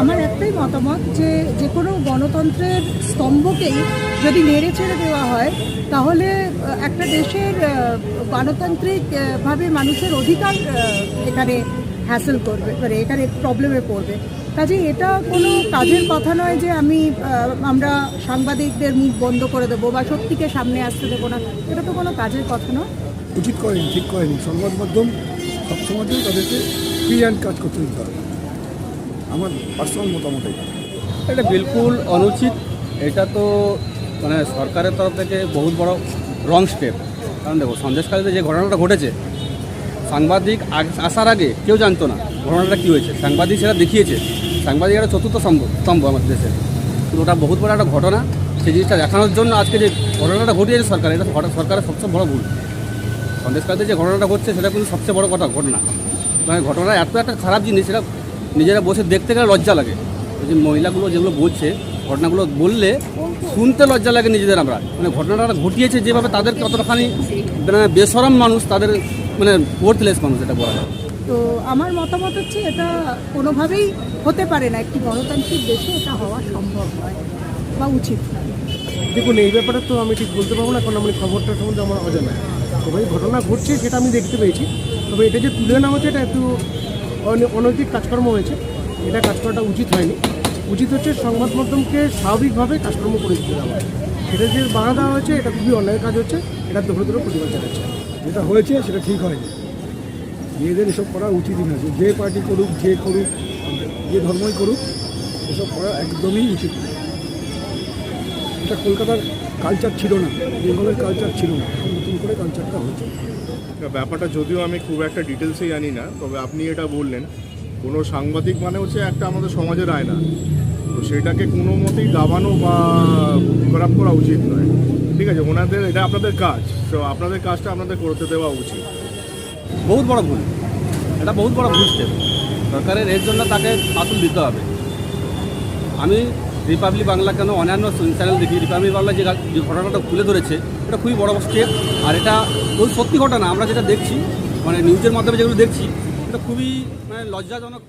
আমার একটাই মতামত যে যে কোনো গণতন্ত্রের স্তম্ভকেই যদি নেড়ে ছেড়ে দেওয়া হয় তাহলে একটা দেশের আহ, গণতান্ত্রিক আহ, ভাবে মানুষের অধিকার এখানে হ্যাসেল করবে মানে এখানে প্রবলেমে পড়বে। কাজে এটা কোনো কাজের কথা নয় যে আমি আমরা সাংবাদিকদের মুখ বন্ধ করে দেবো বা সত্যিকে সামনে আসতে দেবো না। এটা তো কোনো কাজের কথা নয়। উচিত করেনি ঠিক করেনি। সংবাদ মাধ্যম সবসময়তেই তাদেরকে ফ্রি হ্যান্ড কাজ করতে দিতে হবে। আমার পার্সোনাল মতামত এটা এটা বিলকুল অনুচিত। এটা তো মানে সরকারের তরফ থেকে বহুত বড় রং স্টেপ কারণ দেখো সন্দেশকালীতে যে ঘটনাটা ঘটেছে, সাংবাদিক আসার আগে কেউ জানতো না ঘটনাটা কী হয়েছে। সাংবাদিক সেটা দেখিয়েছে। সাংবাদিক একটা চতুর্থ স্তম্ভ স্তম্ভ আমাদের দেশে। কিন্তু ওটা বহুত বড় একটা ঘটনা। সেই জিনিসটা দেখানোর জন্য আজকে যে ঘটনাটা ঘটিয়েছে সরকার, এটা সরকারের সবচেয়ে বড় ভুল। সন্দেশকালীতে যে ঘটনাটা ঘটছে, সেটা কিন্তু সবচেয়ে বড় কথা, ঘটনা। মানে ঘটনা এত একটা খারাপ জিনিস, সেটা নিজেরা বসে দেখতে গেলে লজ্জা লাগে। ওই যে মহিলাগুলো যেগুলো বলছে ঘটনাগুলো বললে শুনতে লজ্জা লাগে নিজেদের আমরা। মানে ঘটনাটা ঘটিয়েছে যেভাবে তাদের কতখানি মানে বেসরম মানুষ তাদের মানে ওয়ার্থলেস মানুষ এটা বলা যায়। তো আমার মতামত হচ্ছে এটা কোনোভাবেই হতে পারে না। একটি গণতান্ত্রিক দেশে এটা হওয়া সম্ভব নয় বা উচিত দেখুন এই ব্যাপারে তো আমি ঠিক বলতে পারব না কারণ আমি খবরটা সম্বন্ধে আমার অজানা। তবে এই ঘটনা ঘটছে সেটা আমি দেখতে পেয়েছি। তবে এটা যে তুলে নেওয়া হচ্ছে এটা একটু অনৈতিক কাজকর্ম হয়েছে, এটা কাজ করাটা উচিত হয়নি। উচিত হচ্ছে সংবাদ মাধ্যমকে স্বাভাবিকভাবে কাজকর্ম করে দিতে দেওয়া। সেটা যে বাধা দেওয়া হয়েছে, এটা খুবই অন্যায় কাজ হচ্ছে, এটা ধরে ধরে প্রতিবাদ জানাচ্ছে। যেটা হয়েছে, সেটা ঠিক হয়নি। মেয়েদের এসব করা উচিতই না যে- পার্টি করুক, যে করুক, যে ধর্মই করুক, এসব করা একদমই উচিত না। এটা কলকাতার কালচার ছিল না বেঙ্গলের কালচার ছিল না নতুন করে কালচারটা হচ্ছে ব্যাপারটা যদিও আমি খুব একটা ডিটেলসে জানি না তবে আপনি এটা বললেন। কোনো সাংবাদিক মানে হচ্ছে একটা আমাদের সমাজের আয়না। তো সেটাকে কোনো মতেই দাবানো বা খারাপ করা উচিত নয়। ঠিক আছে ওনাদের এটা আপনাদের কাজ। তো আপনাদের কাজটা আপনাদের করতে দেওয়া উচিত। বহুত বড় ভুল। এটা বহুত বড় ভুল স্টেপ সরকারের এর জন্য তাকে পাতুল দিতে হবে। আমি রিপাবলিক বাংলা কেন অন্যান্য চ্যানেল দেখি রিপাবলিক বাংলা যে ঘটনাটা তুলে ধরেছে, এটা খুবই বড় স্টেপ আর এটা ওই সত্যি ঘটনা। আমরা যেটা দেখছি মানে নিউজের মাধ্যমে যেগুলো দেখছি, এটা খুবই মানে লজ্জাজনক